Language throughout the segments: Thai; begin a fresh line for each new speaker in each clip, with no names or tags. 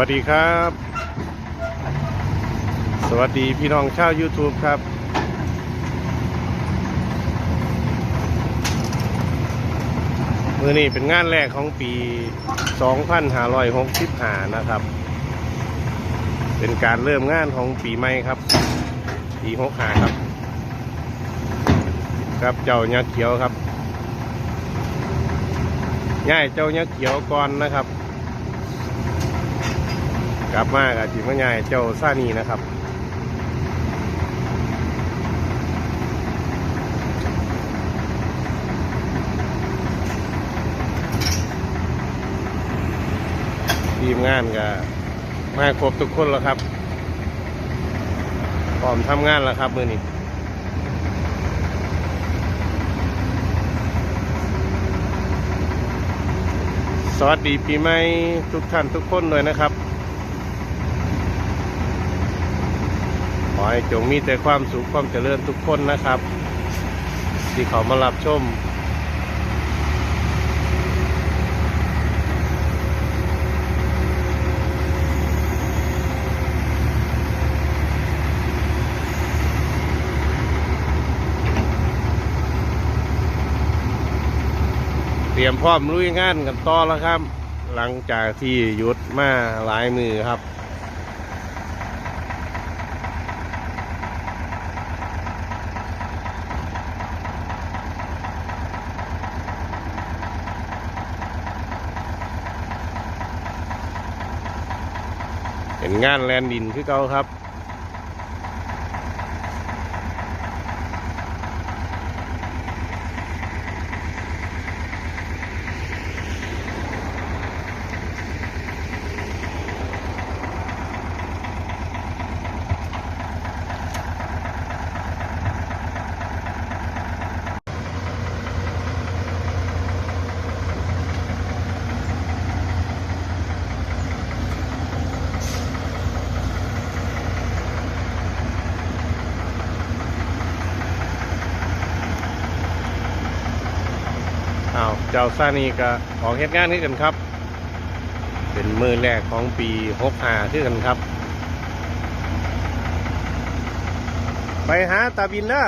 วัสดีครับ สวัสดีพี่น้องชาว YouTube ครับ มือนี้เป็นงานแรกของปี 2565 นะครับ เป็นการเริ่มงานของปีใหม่ครับ ปี65ครับ ครับเจ้ายักษ์เขียวครับ ง่ายเจ้ายักษ์เขียวก่อนนะครับ กลับมากับจิมง่ายเจ้าซานีนะครับทีมงานก็มาครบทุกคนแล้วครับพร้อมทำงานแล้วครับมือนี้สวัสดีปีใหม่ทุกท่านทุกคนเลยนะครับ ขอ ให้จงมีแต่ความสุขความเจริญทุกคนนะครับ ที่เขามารับชมเตรียมพร้อมลุยงานกันต่อแล้วครับ หลังจากที่หยุดมาหลายมือครับ เป็นงานแลนดินคือเก่าครับ อ้าวเจ้าซานีก็ออกเหตุงานนี้กันครับ เป็นมือแรกของปีหกหาที่กันครับ ไปหาตาบินนะ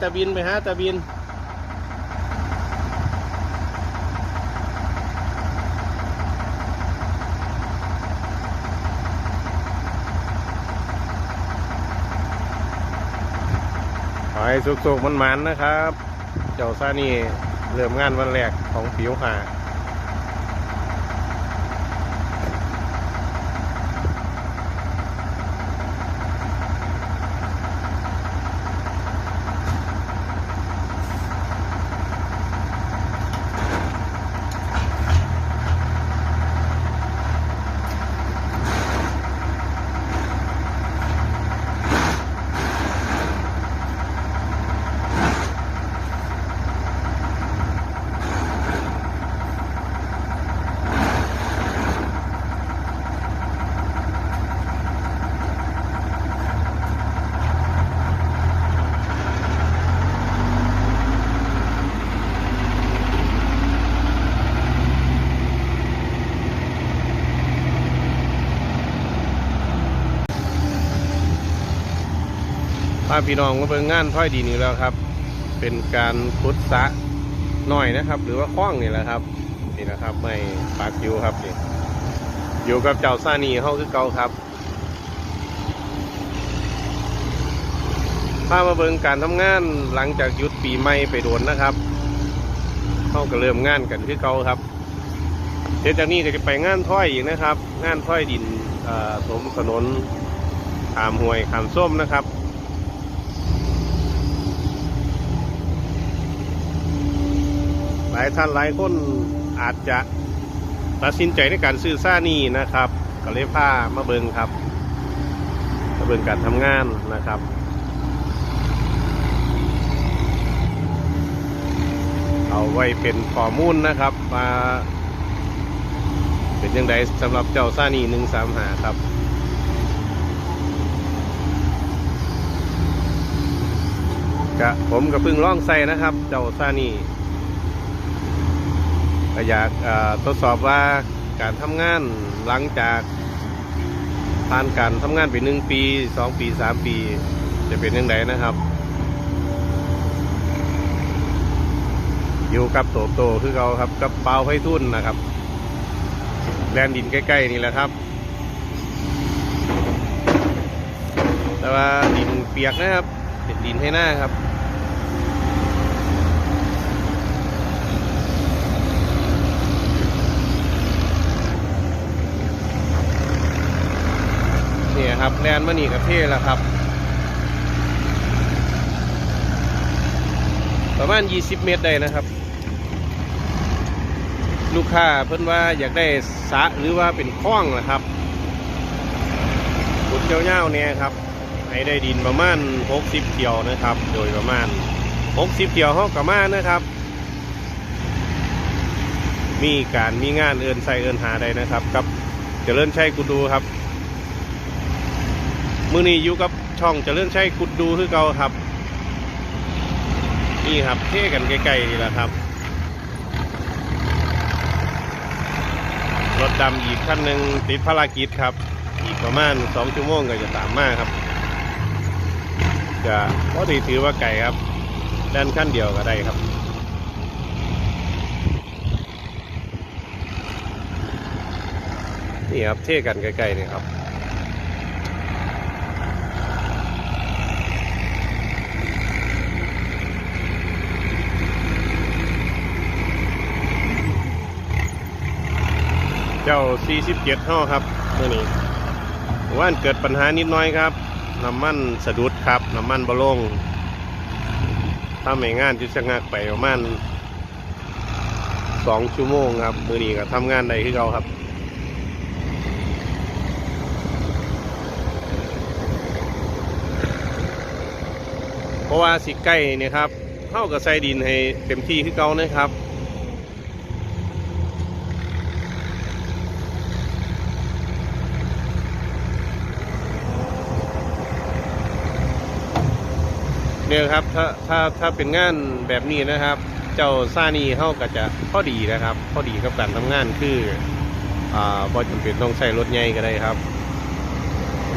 ตาบินไปหาตาบิน ขอให้สุกๆมันๆนะครับ เจ้าซานี่เริ่มงานวันแรกของผิวหาาพี่น้องมาเบิ่งงานถ้อยดีนี่แล้วครับ เป็นการพุทธะหน่อยนะครับ หรือว่าคล้องนี่แหละครับนี่นะครับไม่ปากอยู่ครับนี่อยู่กับเจ้าซานีเฮาคือเก่าครับพามาเบิ่งการทำงานหลังจากหยุดปีใหม่ไปโดนนะครับเฮาก็เริ่มงานกันคือเก่าครับเดี๋ยวจากนี้ก็จะไปงานถ้อยอีกนะครับ งานถ้อยดินสมถนนขามห้วยขามส้มนะครับ หลายท่านหลายคนอาจจะตัดสินใจในการซื้อซ่านี่นะครับก็เลยพามาเบิงครับมาเบิงการทำงานนะครับเอาไว้เป็นข้อมูลนะครับมาเป็นยังไงสำหรับเจ้าซ่านี่หนึ่งสามหาครับกะผมก็เพิ่งล่องใส่นะครับ เจ้าซ่านี่ ก็อยากทดสอบว่าการทำงานหลังจากผ่านการทำงานไปหนึ่งปีสองปีสามปี จะเป็นยังไงนะครับ อยู่กับโตโตคือเขาครับกับเปาไฟทุ่นนะครับแลนดินใกล้ ๆ นี่แหละครับ แต่ว่าดินเปียกนะครับเป็นดินให้หน้าครับ นี่ครับแลนมานี่กับเท่แล้วครับ ประมาณ 20 เมตรได้นะครับ ลูกค้าเพิ่นว่าอยากได้สะหรือว่าเป็นคลองนะครับขุดเจ้าๆเนี่ยครับ ให้ได้ดินประมาณ 60เที่ยวนะครับ โดยประมาณ 60เที่ยวห้องกับมานะครับ มีการมีงานเอินใส่เอินหาได้นะครับกับเจริญชัยกุดูครับ มือนี้อยู่กับช่องจะเจริญชัยกุดดูคือเก่าครับ นี่ครับเท่กันใกลๆนี่แหละครับ รถดำอีกคันหนึ่งติดภารกิจครับ อีกประมาณสองชั่วโมงก็จะตามมาครับจะพอดีถือว่าไก่ครับด้านขั้นเดียวก็ได้ครับนี่ครับเท่กันใกลๆนี่ครับ เจ้า 47ท่อครับเมื่อนี้ว่านเกิดปัญหานิดหน้อยครับน้ำมันสะดุดครับน้ำมันบะลงถ้าไม่งานจุดชะงักไปประมาณสองชั่วโมงครับมือนี้ก็ทำงานได้คือเราครับเพราะว่าสิใกล้เนี่ยครับเข้ากับใส่ดินให้เต็มที่คือเก่านะครับ เนี่ยครับถ้าถ้าถ้าเป็นงานแบบนี้นะครับ เจ้าซานีเข้าก็จะพอดีนะครับพอดีกับการทำงานคืออ่าพอจำเป็นต้องใส่รถใหญ่ก็ได้ครับ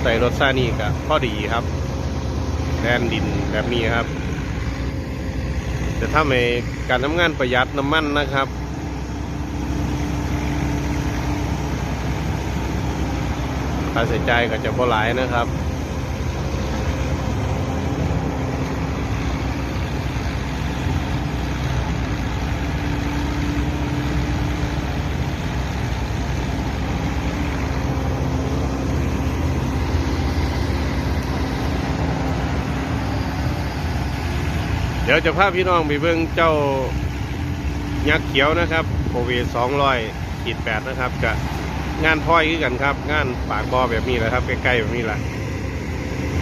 ใส่รถซานีก็พอดีครับแดนดินแบบนี้ครับจะทำให้การทำงานประหยัดน้ำมันนะครับค่าใช้จ่ายก็จะบ่หลายนะครับ เดี๋ยวจะพาพี่น้องไปเบิ่งเจ้ายักษ์เขียวนะครับโควิดสองร้อยขีดแปดนะครับกับงานพ้อยคือกันครับ งานปากบอแบบนี้แหละครับใกล้ๆแบบนี้แหละ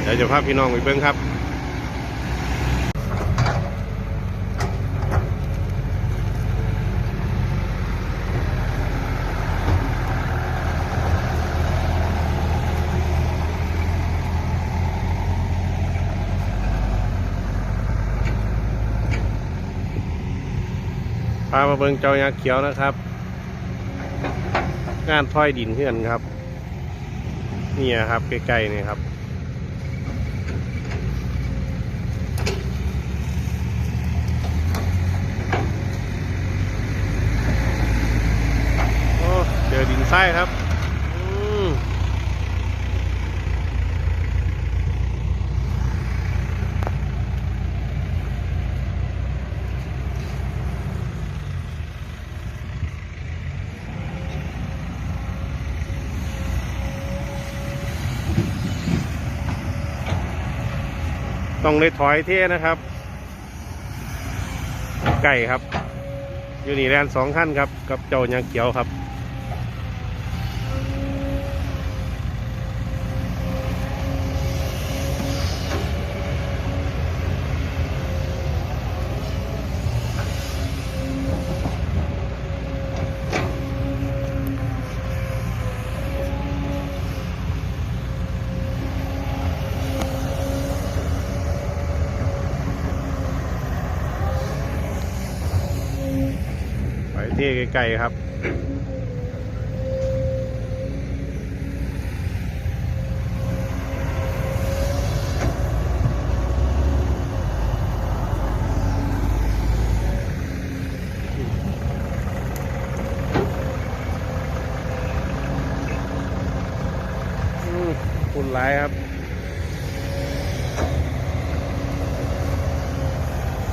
เดี๋ยวจะพาพี่น้องไปเบิ่งครับามาเบิ่งเจ้ายาเขียวนะครับ งานถ้อยดินเพื่อนครับ นี่ครับใกล้ๆนี่ครับ โอ้เจอดินไส้ครับอืม ต้องเลยถอยเท่นะครับ ไก่ครับ อยู่นี่แลนสองขั้นครับ กับเจ้ายางเขียวครับ ที่ไกลๆครับอืมคุณร้ายครับ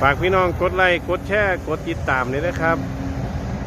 ฝากพี่น้องกดไลค์กดแชร์กดติดตามเลยนะครับ